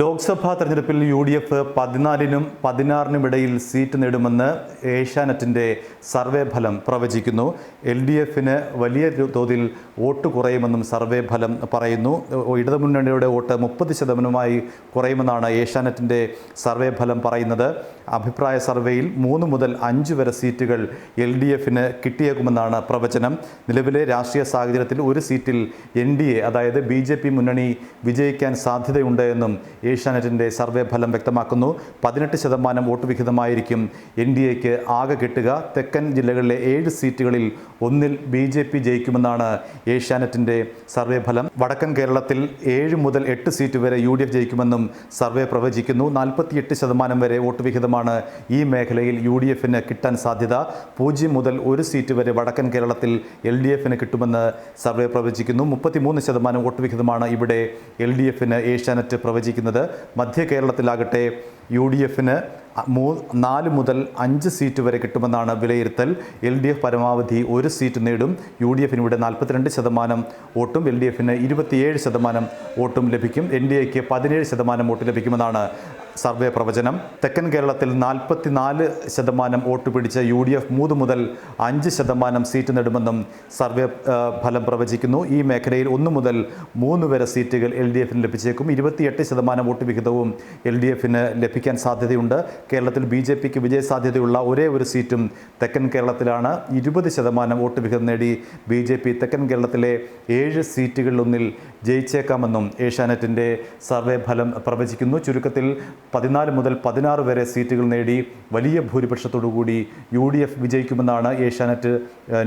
ലോക്സഭാ തെരഞ്ഞെടുപ്പിൽ U D F പതിനാലിനും പതിനാറിനും ഇടയിൽ സീറ്റ് നേടുമെന്ന് ഏഷ്യാനെറ്റിന്റെ സർവേ ഫലം പ്രവചിക്കുന്നു. എൽ ഡി എഫിന് വലിയ തോതിൽ വോട്ട് കുറയുമെന്നും സർവേ ഫലം പറയുന്നു. ഇടതുമുന്നണിയുടെ വോട്ട് മുപ്പത് ശതമാനമായി കുറയുമെന്നാണ് ഏഷ്യാനെറ്റിന്റെ സർവേ ഫലം പറയുന്നത്. അഭിപ്രായ സർവേയിൽ മൂന്ന് മുതൽ അഞ്ച് വരെ സീറ്റുകൾ എൽ ഡി എഫിന് കിട്ടിയേക്കുമെന്നാണ് പ്രവചനം. നിലവിലെ രാഷ്ട്രീയ സാഹചര്യത്തിൽ ഒരു സീറ്റിൽ എൻ ഡി എ അതായത് ബി ജെ പി മുന്നണി വിജയിക്കാൻ സാധ്യതയുണ്ട് എന്നും ഏഷ്യാനെറ്റിന്റെ സർവേ ഫലം വ്യക്തമാക്കുന്നു. പതിനെട്ട് ശതമാനം വോട്ട് വിഹിതമായിരിക്കും എൻ ഡി എക്ക് ആകെ കിട്ടുക. തെക്കൻ ജില്ലകളിലെ ഏഴ് സീറ്റുകളിൽ ഒന്നിൽ ബി ജെ പി ജയിക്കുമെന്നാണ് ഏഷ്യാനെറ്റിന്റെ സർവേ ഫലം. വടക്കൻ കേരളത്തിൽ ഏഴ് മുതൽ എട്ട് സീറ്റ് വരെ യു ഡി എഫ് ജയിക്കുമെന്നും സർവേ പ്രവചിക്കുന്നു. നാൽപ്പത്തിയെട്ട് ശതമാനം വരെ വോട്ട് വിഹിതമാണ് ഈ മേഖലയിൽ യു ഡി എഫിന് കിട്ടാൻ സാധ്യത. പൂജ്യം മുതൽ ഒരു സീറ്റ് വരെ വടക്കൻ കേരളത്തിൽ എൽ ഡി എഫിന് കിട്ടുമെന്ന് സർവേ പ്രവചിക്കുന്നു. മുപ്പത്തിമൂന്ന് ശതമാനം വോട്ട് വിഹിതമാണ് ഇവിടെ എൽ ഡി എഫിന് ഏഷ്യാനെറ്റ് പ്രവചിക്കുന്നത്. മധ്യ കേരളത്തിലാകട്ടെ യു ഡി എഫിന് മൂ നാല് മുതൽ അഞ്ച് സീറ്റ് വരെ കിട്ടുമെന്നാണ് വിലയിരുത്തൽ. എൽ ഡി എഫ് പരമാവധി ഒരു സീറ്റ് നേടും. യു ഡി എഫിന് ഇവിടെ നാൽപ്പത്തിരണ്ട് ശതമാനം വോട്ടും എൽ ഡി എഫിന് ഇരുപത്തിയേഴ് ശതമാനം വോട്ടും ലഭിക്കും. എൻ ഡി എക്ക് പതിനേഴ് ശതമാനം വോട്ട് ലഭിക്കുമെന്നാണ് സർവേ പ്രവചനം. തെക്കൻ കേരളത്തിൽ നാൽപ്പത്തിനാല് ശതമാനം വോട്ട് പിടിച്ച യു ഡി എഫ് മൂന്ന് മുതൽ അഞ്ച് ശതമാനം സീറ്റ് നേടുമെന്നും സർവേ ഫലം പ്രവചിക്കുന്നു. ഈ മേഖലയിൽ ഒന്ന് മുതൽ മൂന്ന് വരെ സീറ്റുകൾ എൽ ഡി എഫിന് ലഭിച്ചേക്കും. ഇരുപത്തിയെട്ട് ശതമാനം വോട്ട് വിഹിതവും എൽ ഡി എഫിന് ലഭിക്കാൻ സാധ്യതയുണ്ട്. കേരളത്തിൽ ബി ജെ പിക്ക് വിജയസാധ്യതയുള്ള ഒരേ ഒരു സീറ്റും തെക്കൻ കേരളത്തിലാണ്. ഇരുപത് ശതമാനം വോട്ട് വിഹിതം നേടി ബി ജെ പി തെക്കൻ കേരളത്തിലെ ഏഴ് സീറ്റുകളിലൊന്നിൽ ജയിച്ചേക്കാമെന്നും ഏഷ്യാനെറ്റിന്റെ സർവേ ഫലം പ്രവചിക്കുന്നു. ചുരുക്കത്തിൽ പതിനാല് മുതൽ പതിനാറ് വരെ സീറ്റുകൾ നേടി വലിയ ഭൂരിപക്ഷത്തോടുകൂടി യു ഡി എഫ് വിജയിക്കുമെന്നാണ് ഏഷ്യാനെറ്റ്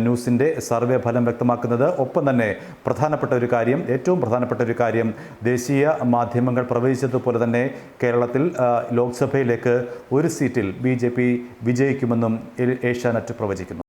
ന്യൂസിന്റെ സർവേ ഫലം വ്യക്തമാക്കുന്നത്. ഒപ്പം തന്നെ പ്രധാനപ്പെട്ട ഒരു കാര്യം ഏറ്റവും പ്രധാനപ്പെട്ട ഒരു കാര്യം ദേശീയ മാധ്യമങ്ങൾ പ്രവചിച്ചതുപോലെ തന്നെ കേരളത്തിൽ ലോക്സഭയിലേക്ക് ഒരു സീറ്റിൽ ബി വിജയിക്കുമെന്നും ഏഷ്യാനെറ്റ് പ്രവചിക്കുന്നു.